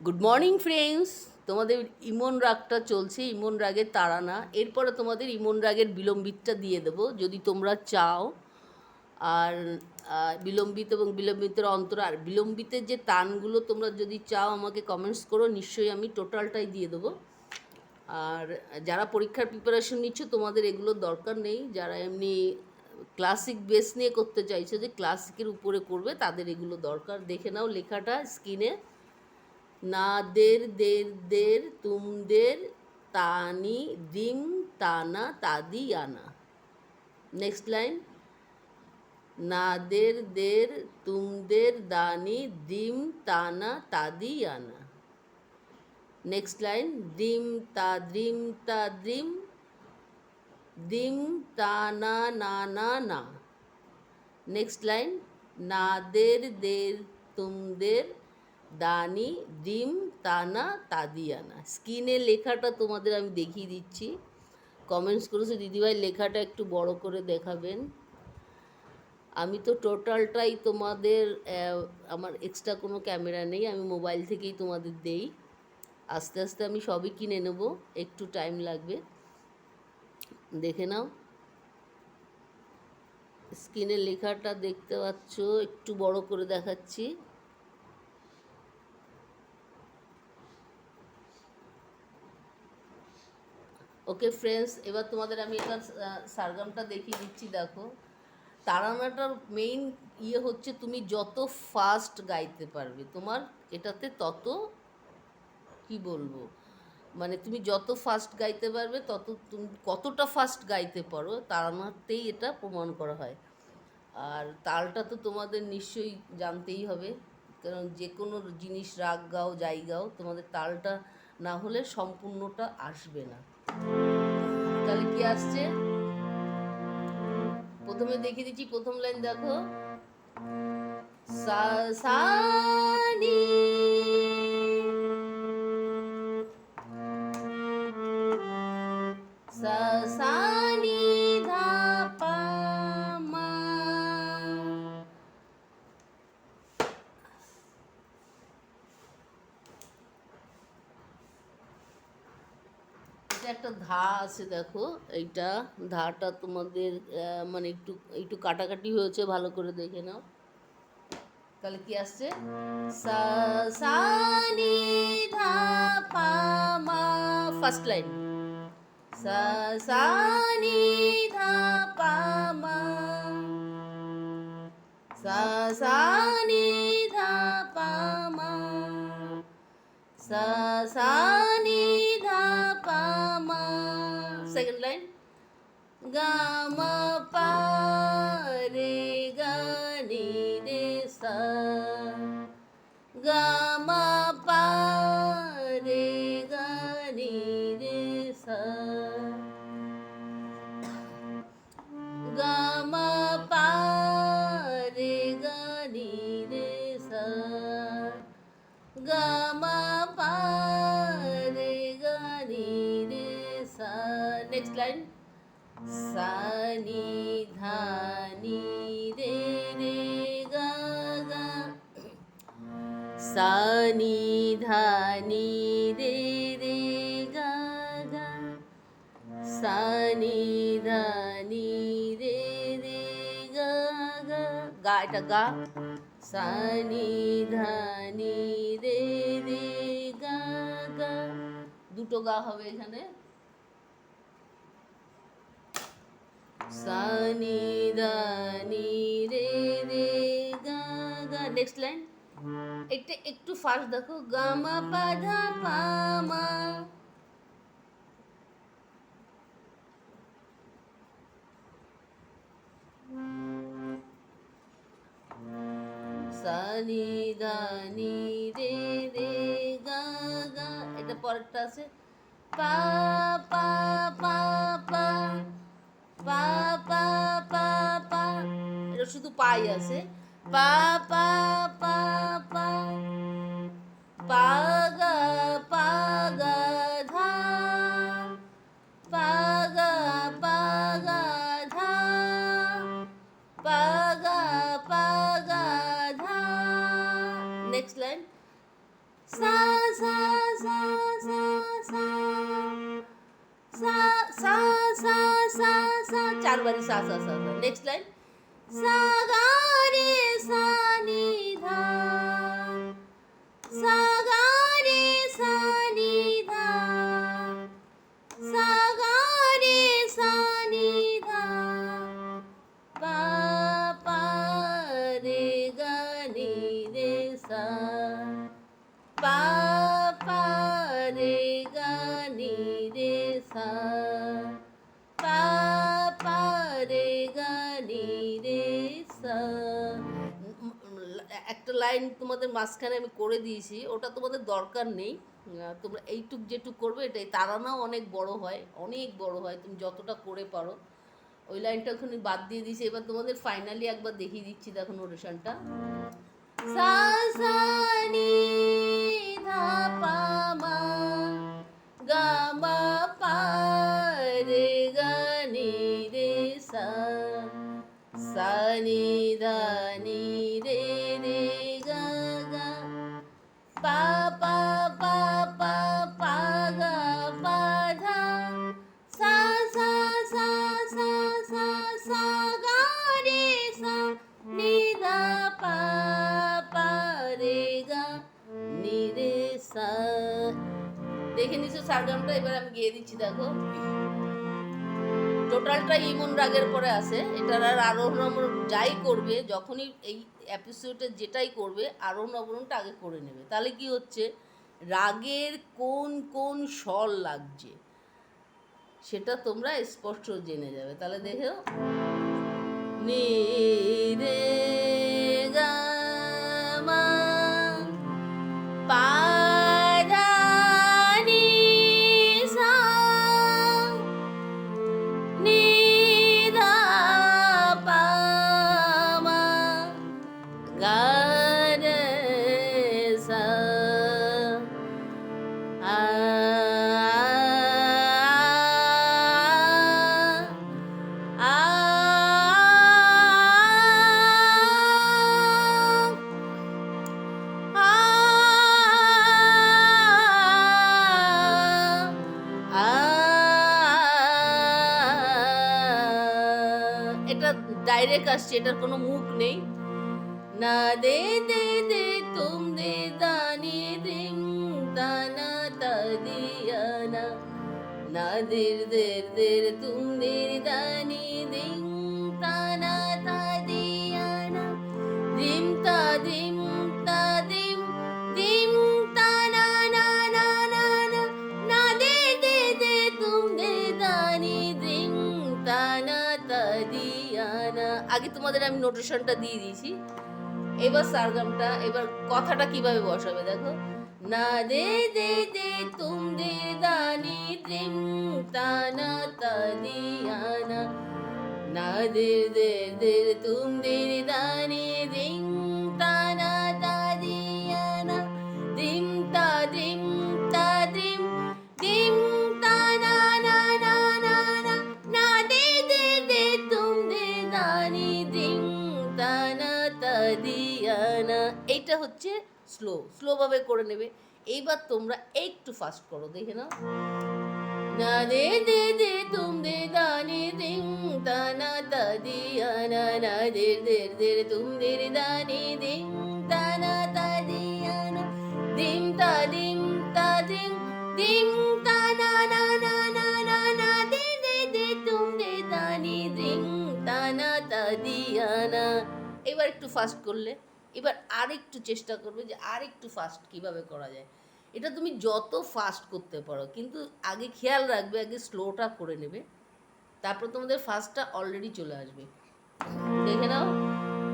Good morning friends তোমাদের ইমন রাগটা চলছে, ইমন রাগের তাড়ানা। এরপরে তোমাদের ইমন রাগের বিলম্বিতটা দিয়ে দেবো। যদি তোমরা চাও, আর বিলম্বিত এবং বিলম্বিতের অন্তর, আর বিলম্বিতের যে তানগুলো তোমরা যদি চাও, আমাকে কমেন্টস করো, নিশ্চয়ই আমি টোটালটাই দিয়ে দেবো। আর যারা পরীক্ষার প্রিপারেশন নিচ্ছ, তোমাদের এগুলোর দরকার নেই। যারা এমনি ক্লাসিক বেস নিয়ে করতে চাইছো যে ক্লাসিকের উপরে করবে, তাদের এগুলো দরকার। দেখে নাও লেখাটা স্ক্রিনে না দের দের দের তুমদের তানি, দিম, তানা, তাদি, আনা। নেক্সট লাইন নাদের দের, তুমদের দানি, দিম, তানা, তাদি, আনা। নেক্সট লাইন দিম, তা দ্রিম তা দ্রিম দিম তা না না। না না নেক্সট লাইন নাদের দের, তুমদের দানি দিম তানা, তাদিয়ানা। স্ক্রিনে লেখাটা তোমাদের আমি দেখিয়ে দিচ্ছি। কমেন্টস করেছে, দিদিভাই লেখাটা একটু বড় করে দেখাবেন। আমি তো টোটালটাই তোমাদের আমার এক্সট্রা কোনো ক্যামেরা নেই, আমি মোবাইল থেকেই তোমাদের দেই। আস্তে আস্তে আমি সবই কিনে নেব, একটু টাইম লাগবে। দেখে নাও। স্ক্রিনে লেখাটা দেখতে পাচ্ছ, একটু বড় করে দেখাচ্ছি। ওকে ফ্রেন্ডস এবার তোমাদের আমি এটা সারগামটা দেখিয়ে দিচ্ছি, দেখো। তারানাটার মেইন ইয়ে হচ্ছে তুমি যত ফাস্ট গাইতে পারবে, তোমার এটাতে তত, কি বলব? মানে তুমি যত ফাস্ট গাইতে পারবে, তত তুমি কতটা ফাস্ট গাইতে পারো, তারানাতেই এটা প্রমাণ করা হয়। আর তালটা তো তোমাদের নিশ্চয়ই জানতেই হবে, কারণ যে কোনো জিনিস রাগ গাও, যাই গাও, তোমাদের তালটা না হলে সম্পূর্ণটা আসবে না। তাহলে কি আসছে? প্রথমে দেখিয়ে দিচ্ছি প্রথম লাইন দেখো। সা সা আছে দেখো, এইটা ধারটা তোমাদের মানে একটু একটু কাটাকাটি হয়েছে, ভালো করে দেখে নাও। তাহলে কি আসছে? ফার্স্ট লাইন সানি ধা ধা পামা Gama pa re ga ni re sa. Gama pa re ga ni re sa. Gama pa re ga ni re sa. Gama pa re ga ni re sa. Next line. Sunny ধানি রে রে গা গা সানি ধানি রে রে গা গা সানি রে রে গা গা গা এটা গা সানি ধানি রে রে গা গা দুটো গা হবে এখানে সা নি ধা নি রে রে, গা গা। নেক্সট লাইন এটা একটু ফাস্ট দেখো। গা মা পা ধা পা মা সানি দানি রে রে, গা গা। এটা পরেরটা আছে। পা পা পা পা। পা পা পা পা। এটা শুধু পাই আছে। পা পা পা পা। পা, গা পা, গা। चार बारी सा नेक्स्ट लाईन सा गा रे सा नी धा মাঝখানে আমি করে দিয়েছি, ওটা তোমাদের দরকার নেই। তোমরা এইটুক যেটুক করবে, এটাই। তারানাও অনেক বড় হয়, অনেক বড় হয়, তুমি যতটা করে পারো। ওই লাইনটা ওখানে বাদ দিয়ে দিয়েছি, এবার তোমাদের ফাইনালি একবার দেখিয়ে দিচ্ছি, দেখো নোটেশনটা সা সা পা রে গা রে সা। সা নি ধা টোটালটা ইমন রাগের পরে আসে এটার আর আরোহণ অবরোহণ যাই করবে, যখনই এই এপিসোডে যেটাই করবে, আরোহণ অবরোহণটা আগে করে নেবে। তাহলে কি হচ্ছে? রাগের কোন কোন স্বর লাগছে, সেটা তোমরা স্পষ্ট জেনে যাবে। তাহলে দেখো নি গা মা, পা ডাইরেক্ট আসছে, এটার কোনো মুখ নেই। না দে দে দে, তুম দে, দানি দিং দানা তা দিয়া না না দের দের দের, তুম দের, দানি দিং তানা আগে তোমাদের আমি নোটেশনটা দিয়ে দিয়েছি। এবার সারগামটা এবার কথাটা কীভাবে বসাবে দেখো? না দে দে দে তুম দে দানি দ্রিম তানা তানি আনা। না দে দে দে তুম দে দানি দ্রিম স্লো স্লোভাবে করে নেবে। এইবার তোমরা একটু ফাস্ট করো, দেখে নাও। না দে দে দে, তুম দে দানি দিং তানা না দে দে দে তুম, দে দানি দিং তানা দিম দিম না না না না না দে দে দে, তুম, দে দানি দিং তানা এবার একটু ফাস্ট করলে। এবার আর একটু চেষ্টা করবে যে আর একটু ফাস্ট কীভাবে করা যায়। এটা তুমি যত ফাস্ট করতে পারো, কিন্তু আগে খেয়াল রাখবে, আগে স্লোটা করে নেবে। তারপর তোমাদের ফাস্টটা অলরেডি চলে আসবে। দেখে নাও।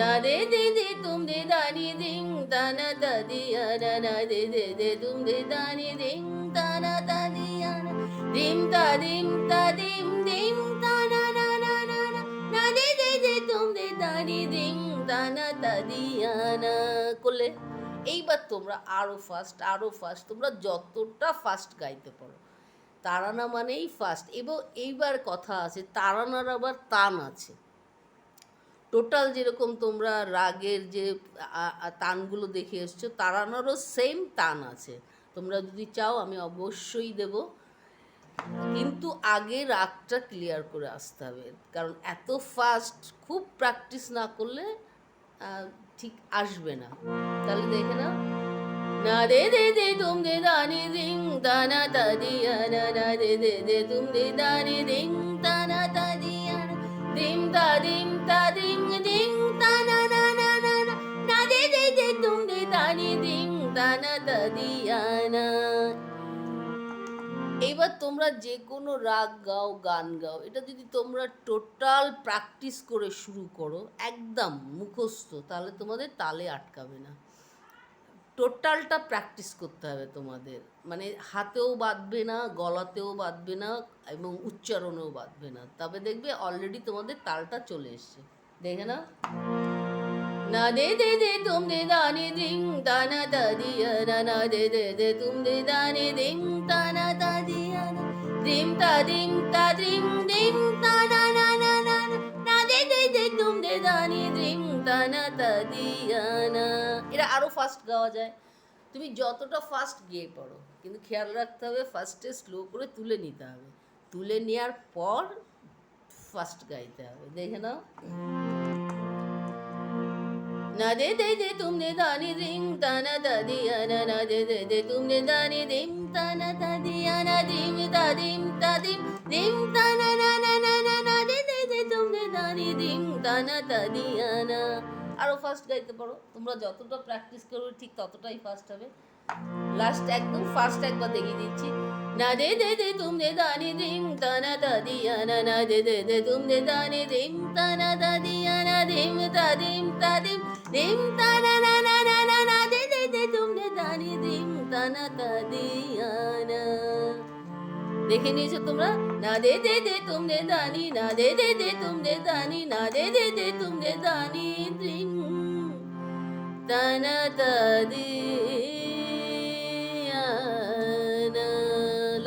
না দে দে দে তুম দে দানি দিং তানা তা দিয়া, না না দে দে দে তুম দে দানি দিং তানা তা দিয়া না দিম তা দিম তা দিম দিম করলে। এইবার তোমরা আরও ফাস্ট আরও ফাস্ট তোমরা যতটা ফাস্ট গাইতে পারো। তারানা মানেই ফাস্ট এবং এইবার কথা আছে, তারানার আবার তান আছে। টোটাল যেরকম তোমরা রাগের যে তানগুলো দেখে এসছো, তারানোরও সেম তান আছে। তোমরা যদি চাও, আমি অবশ্যই দেব। কিন্তু আগে রাগটা ক্লিয়ার করে আসতে হবে। কারণ এত ফাস্ট খুব প্র্যাকটিস না করলে ঠিক আসবে না। তাহলে দেখে না না দে দে দে তুম দে দানি দিং দানা তা না না দে দে দে তুম দে দানি দিং দানা তা দিয়া দিম তা দিম তা দিং দিং, তা না না না না না। দে দে দে তুম দে দানি দিং দানা তা দিয়া না। এবার তোমরা যে কোনো রাগ গাও, গান গাও, এটা যদি তোমরা টোটাল প্র্যাকটিস করে শুরু করো, একদম মুখস্থ, তাহলে তোমাদের তালে আটকাবে না। টোটালটা প্র্যাকটিস করতে হবে তোমাদের। মানে হাতেও বাঁধবে না, গলাতেও বাঁধবে না এবং উচ্চারণেও বাঁধবে না। তবে দেখবে অলরেডি তোমাদের তালটা চলে এসছে। দেখে না দে দানি দিং দানা তা দিয়া না না দে দে দানি দিং দানা তা দিয়া না দিম তা দিম তা দিম দিম তা না না না না না না দে দে দে তুম দে দানি দিং দানা তা দিয়া না এটা আরও ফাস্ট গাওয়া যায়। তুমি যতটা ফাস্ট গেয়ে পড়ো, কিন্তু খেয়াল রাখতে হবে ফার্স্টে স্লো করে তুলে নিতে হবে। তুলে নেওয়ার পর ফাস্ট গাইতে হবে। দেখে নাও। তুম দে দানি দিম তানা তা দিয়া না দিম তা দিম তা দিম দিম তানা না না না না না দে দে দে তুম দে দানি দিম তানা তা দিয়া না আরও ফার্স্ট গাইতে পারো তোমরা যতটা প্র্যাকটিস করবে ঠিক ততটাই ফার্স্ট হবে লাস্ট একদম ফার্স্ট একবার দেখিয়ে দিচ্ছি না দে দে দে তুম দে দানি দিম তানা তা দিয়া না না দে দে দে তুম দে দানি দিম তানা তা দিয়া না দিম তা দিম তা দিম দিম তানা না না না না না দে দে দে তুম দে দানি দিম তানা তা দিয়া না দেখে নিয়েছো তোমরা? না দে দে দে তুম দে দানি না দে দে দে তুম দে দানি না দে দে দে তুম দে দানি দিম তানা তা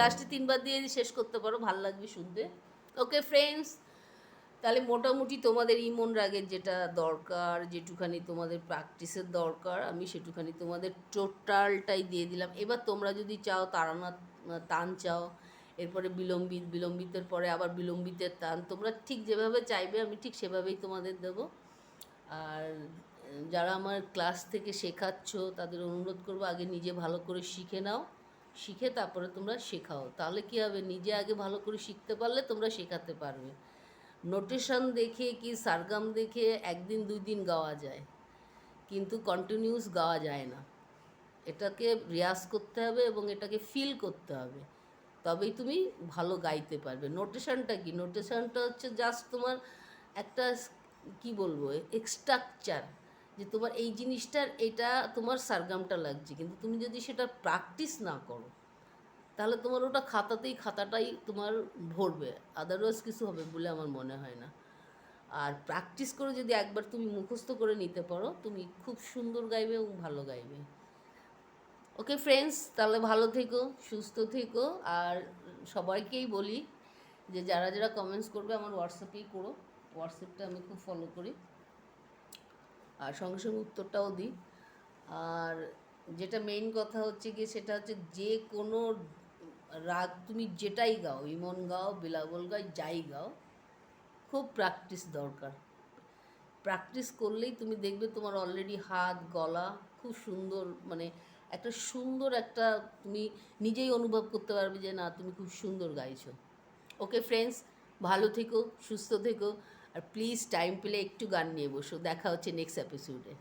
লাস্টে তিনবার দিয়ে শেষ করতে পারো, ভালো লাগবে শুনতে। ওকে ফ্রেন্ডস তাহলে মোটামুটি তোমাদের ইমন রাগের যেটা দরকার, যেটুখানি তোমাদের প্র্যাকটিসের দরকার, আমি সেটুখানি তোমাদের টোটালটাই দিয়ে দিলাম। এবার তোমরা যদি চাও তারানা তান চাও, এরপরে বিলম্বিত, বিলম্বিতের পরে আবার বিলম্বিতের টান তোমরা ঠিক যেভাবে চাইবে, আমি ঠিক সেভাবেই তোমাদের দেবো। আর, যারা আমার ক্লাস থেকে শেখাচ্ছ, তাদের অনুরোধ করব আগে নিজে ভালো করে শিখে নাও। শিখে তারপরে তোমরা শেখাও। তাহলে কী হবে? নিজে আগে ভালো করে শিখতে পারলে তোমরা শেখাতে পারবে। নোটেশন দেখে কি সারগাম দেখে একদিন দুই দিন গাওয়া যায়। কিন্তু কন্টিনিউস গাওয়া যায় না। এটাকে রিয়াজ করতে হবে এবং এটাকে ফিল করতে হবে। তবেই তুমি ভালো গাইতে পারবে। নোটেশনটা কি? নোটেশনটা হচ্ছে জাস্ট তোমার একটা কি বলব? এক্সট্রাকচার যে তোমার এই জিনিসটার, এটা তোমার সারগামটা লাগছে। কিন্তু তুমি যদি সেটা প্র্যাকটিস না করো, তাহলে তোমার ওটা খাতাতেই, খাতাটাই তোমার ভরবে। আদারওয়াইজ কিছু হবে বলে আমার মনে হয় না। আর প্র্যাকটিস করে যদি একবার তুমি মুখস্থ করে নিতে পারো, তুমি খুব সুন্দর গাইবে এবং ভালো গাইবে। ওকে ফ্রেন্ডস তাহলে ভালো থেকো, সুস্থ থেকো। আর সবাইকেই বলি যে যারা যারা কমেন্টস করবে আমার হোয়াটসঅ্যাপেই করো। হোয়াটসঅ্যাপটা আমি খুব ফলো করি। আর সঙ্গে সঙ্গে উত্তরটাও দিই। আর যেটা মেইন কথা হচ্ছে গিয়ে সেটা হচ্ছে যে কোনো রাগ তুমি যেটাই গাও, ইমন গাও, বিলাবল গাও, যাই গাও, খুব প্র্যাকটিস দরকার। প্র্যাকটিস করলেই তুমি দেখবে তোমার অলরেডি হাত, গলা খুব সুন্দর মানে একটা সুন্দর একটা তুমি নিজেই অনুভব করতে পারবে যে না, তুমি খুব সুন্দর গাইছো। ওকে ফ্রেন্ডস ভালো থেকো, সুস্থ থেকো। আর প্লিজ টাইম পেলে একটু গান নিয়ে বসো। দেখা হচ্ছে নেক্সট এপিসোডে